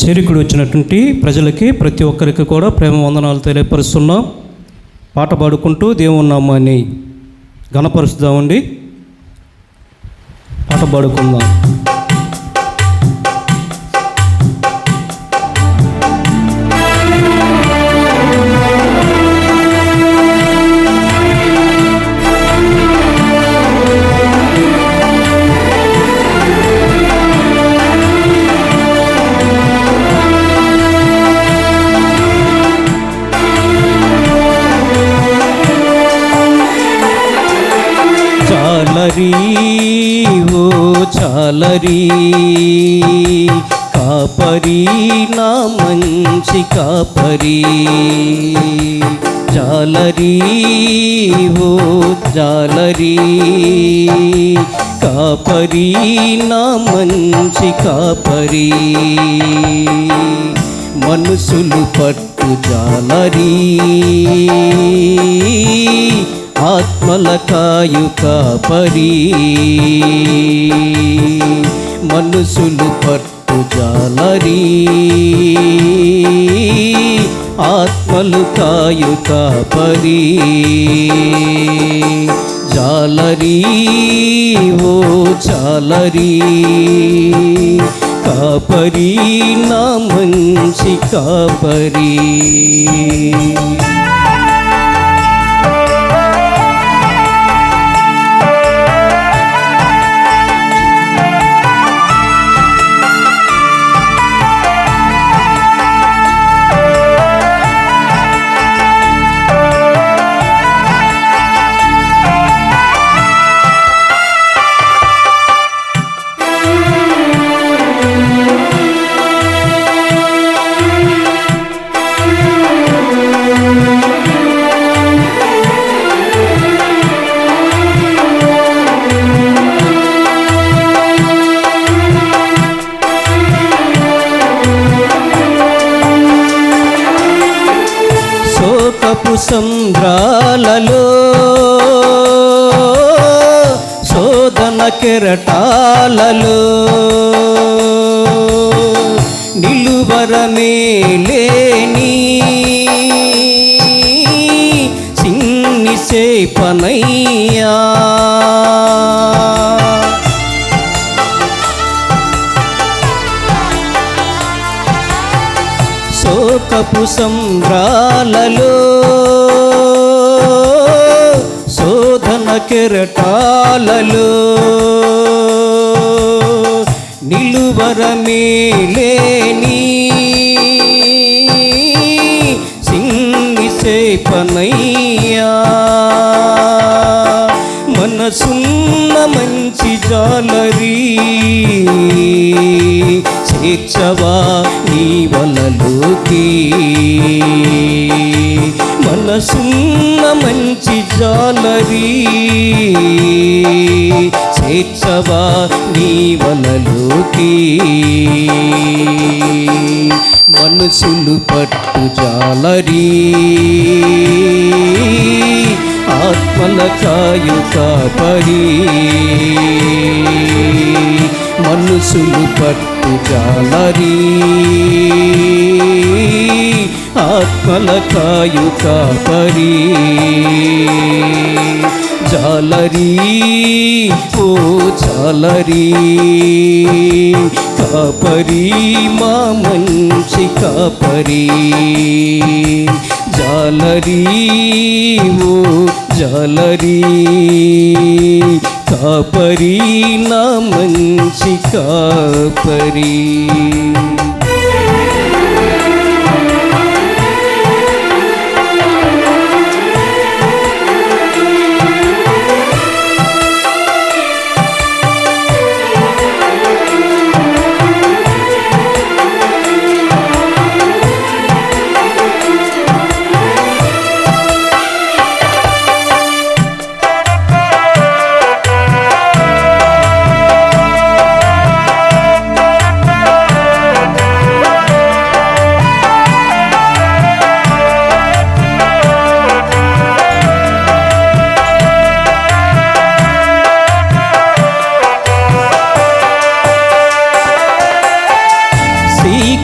చేరికుడు వచ్చినటువంటి ప్రజలకి ప్రతి ఒక్కరికి కూడా ప్రేమ వందనాలు తెలియపరుస్తున్నాం. పాట పాడుకుంటూ దేవుని నామాన్ని గణపరుస్తామండి పాట పాడుకుందాం. చాలరీ ఓ చాలరీ. కాపరి నా మంచి కాపరి. జాలరీ ఓ జాలరీ. కాపరి నా మంచి కాపరి. మనుషులు పట్టు జాలరీ. ఆత్మల కాయు కాపరి మనసులు పట్టు జాలరి. ఆత్మలు కాయు కాపరి జాలరీ ఓ చాలరి కాపరి నా మంచి కాపరీ. సంద్రాలలో శోధన కెరటాలలో నిలువరమే లేని సిన్ని సేపనయ్యా శోకపు సంద్రాలలో శోధన కెరటాలలో నిలువరమే లేని సింగి సేపనయ్యా. మనసున్న మంచి జాలరీ చేర్చవా నీ వలలోకి చేర్చవా నీ వలలోకి? మనసులు పట్టు జాలరీ. ఆత్మల కాయు కాపరి. మనసులు పట్టు జాలరీ. ఆత్మల కాయు కాపరీ. జాలరీ ఓ జాలరీ కాపరి మా మంచి కాపరి జాలరీ ఓ జాలరీ కాపరి నా మంచి కాపరి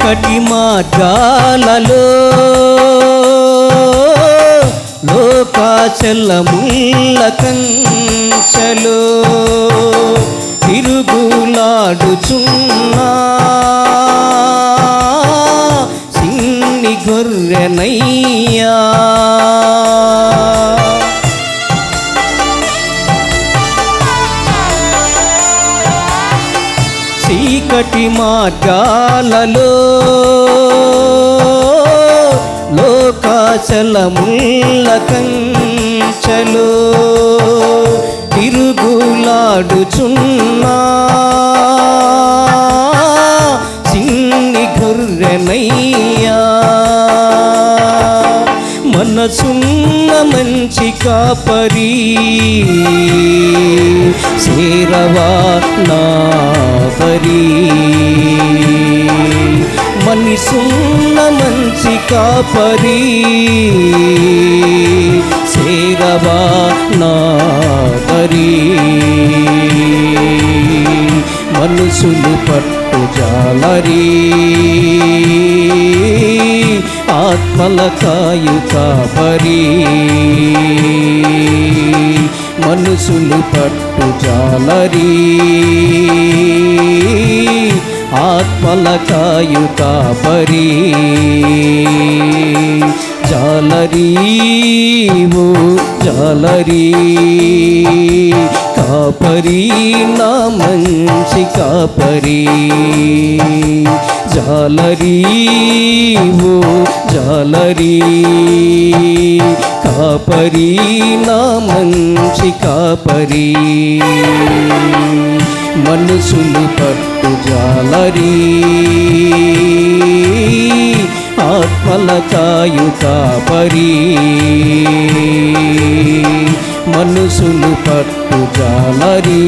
చీకటి మార్గాలలో లోకాచలముల్ల కంచలో తిరుగులాడుచున్నా. సిన్ని గొర్రెనయ్యా. చీకటి మార్గాలలో లోకాచలముల్ల కంచలో తిరుగులాడుచున్నా. చిన్ని గుర్రెనయ్యా. మనసున్న మంచి కాపరి. సేరవా నాపరి మనసున్న మంచి కాపరి. సేరవా నాపరి మనుషులు పట్టు జాలరి. ఆత్మల కాయు కాపరి. మనుషులు పట్టు జాలరీ. ఆత్మల కాయు కాపరి జాలరీ ఓ జాలరీ. కాపరి నా మంచి కాపరి. జాలరీ జాలరీ. కాపరి నా మంచి కాపరి. మనసులు పట్టు జాలరి ఆత్మల కాయు కాపరి మనసులు పట్టు జాలరి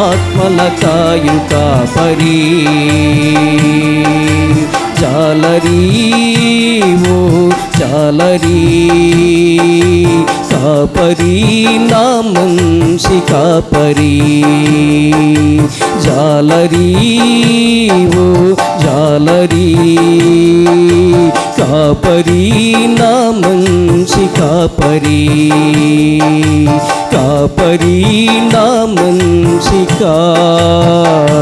ఆత్మల కాయు కాపరి జాలరీ ఓ జాలరీ. కాపరి నా మంచి కాపరి జాలరీ ఓ జాలరీ కాపరి నా మంచి కాపరి కాపరి నా మంచి కాపరి